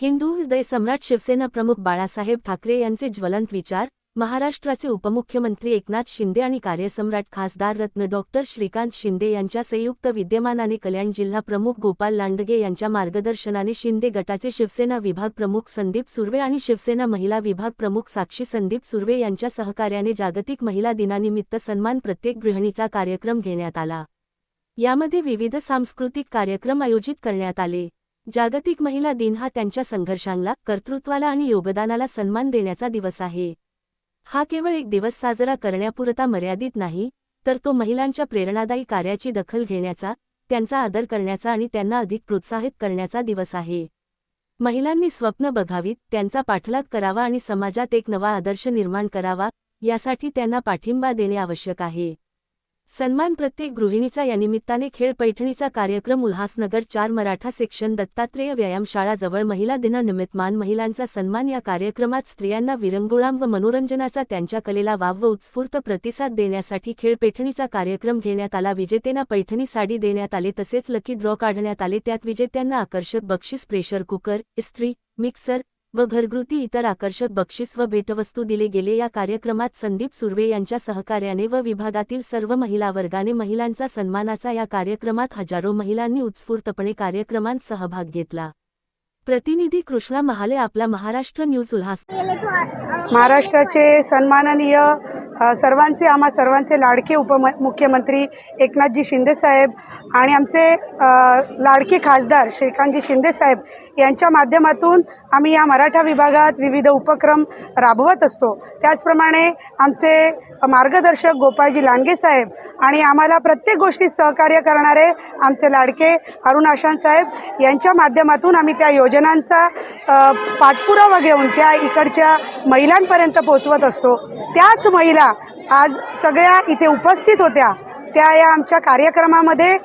हिंदू हृदय सम्राट शिवसेना प्रमुख बाळासाहेब ठाकरे यांचे ज्वलंत विचार महाराष्ट्राचे उपमुख्यमंत्री एकनाथ शिंदे आणि कार्यसम्राट खासदार रत्न डॉक्टर श्रीकांत शिंदे यांच्या संयुक्त विद्यमानाने कल्याण जिल्हा प्रमुख गोपाल लांडगे यांच्या मार्गदर्शनाने शिंदे गटाचे शिवसेना विभाग प्रमुख संदीप सुर्वे आणि शिवसेना महिला विभाग प्रमुख साक्षी संदीप सुर्वे यांच्या सहकार्याने जागतिक महिला दिनानिमित्त सन्मान प्रत्येक गृहिणीचा कार्यक्रम घेण्यात आला. यामध्ये विविध सांस्कृतिक कार्यक्रम आयोजित करण्यात आले. जागतिक महिला दिन हा त्यांच्या संघर्षांना कर्तृत्वाला आणि योगदानाला सन्मान देण्याचा दिवस आहे. हा केवळ एक दिवस साजरा करण्यापुरता मर्यादित नाही तर तो महिलांच्या प्रेरणादायी कार्याची दखल घेण्याचा त्यांचा आदर करण्याचा आणि त्यांना अधिक प्रोत्साहित करण्याचा दिवस आहे. महिलांनी स्वप्न बघावीत त्यांचा पाठलाग करावा आणि समाजात एक नवा आदर्श निर्माण करावा यासाठी त्यांना पाठिंबा देणे आवश्यक आहे. सन्मान प्रत्येक गृहिणीचा या निमित्ताने खेळ पैठणीचा कार्यक्रम उल्हासनगर चार मराठा सेक्शन दत्तात्रेय व्यायामशाळाजवळ महिला दिनानिमित्त मान महिलांचा सन्मान या कार्यक्रमात स्त्रियांना विरंगुळाम व मनोरंजनाचा त्यांच्या कलेला वाव व उत्स्फूर्त प्रतिसाद देण्यासाठी खेळ पैठणीचा कार्यक्रम घेण्यात आला. विजेत्यांना पैठणी साडी देण्यात आले तसेच लकी ड्रॉ काढण्यात आले. त्यात विजेत्यांना आकर्षक बक्षीस प्रेशर कुकर इस्त्री मिक्सर व घरगुती इतर आकर्षक बक्षीस व भेटवस्तू दिले गेले. या कार्यक्रमात संदीप सुर्वे यांच्या सहकार्याने व विभागातील सर्व महिला वर्गाने महिलांचा सन्मानाचा या कार्यक्रमात हजारो महिलांनी उत्स्फूर्तपणे कार्यक्रमात सहभाग घेतला. प्रतिनिधी कृष्णा महाले आपला महाराष्ट्र न्यूज उल्हास महाराष्ट्राचे सन्माननीय सर्वांचे आम्हा सर्वांचे लाडके उपमुख्यमंत्री एकनाथजी शिंदेसाहेब आणि आमचे लाडके खासदार श्रीकांतजी शिंदेसाहेब यांच्या माध्यमातून आम्ही या मराठा विभागात विविध उपक्रम राबवत असतो. त्याचप्रमाणे आमचे मार्गदर्शक गोपाळजी लांडगे साहेब आणि आम्हाला प्रत्येक गोष्टीत सहकार्य करणारे आमचे लाडके अरुण आशान साहेब यांच्या माध्यमातून आम्ही त्या योजनांचा पाठपुरावा घेऊन त्या इकडच्या महिलांपर्यंत पोचवत असतो. त्याच महिला आज सगळ्या इथे उपस्थित होत्या. त्या या आमच्या कार्यक्रमामध्ये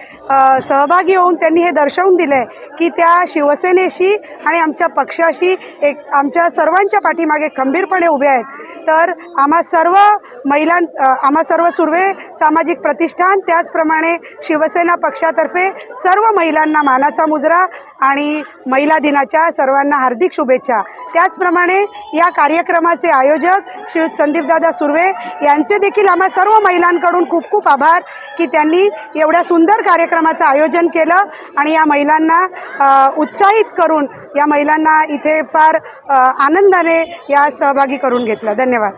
सहभागी होऊन त्यांनी हे दर्शवून दिलं आहे की त्या शिवसेनेशी आणि आमच्या पक्षाशी एक आमच्या सर्वांच्या पाठीमागे खंबीरपणे उभे आहेत. तर आम्हा सर्व महिलां आम्हा सर्व सुर्वे सामाजिक प्रतिष्ठान त्याचप्रमाणे शिवसेना पक्षातर्फे सर्व महिलांना मानाचा मुजरा आणि महिला दिनाच्या सर्वांना हार्दिक शुभेच्छा. त्याचप्रमाणे या कार्यक्रमाचे आयोजक श्री संदीपदादा सुर्वे यांचे देखील आम्हा सर्व महिलांकडून खूप खूप आभार की त्यांनी एवढ्या सुंदर कार्यक्रमाचं आयोजन केलं आणि या महिलांना उत्साहित करून या महिलांना इथे फार आनंदाने या सहभागी करून घेतलं. धन्यवाद.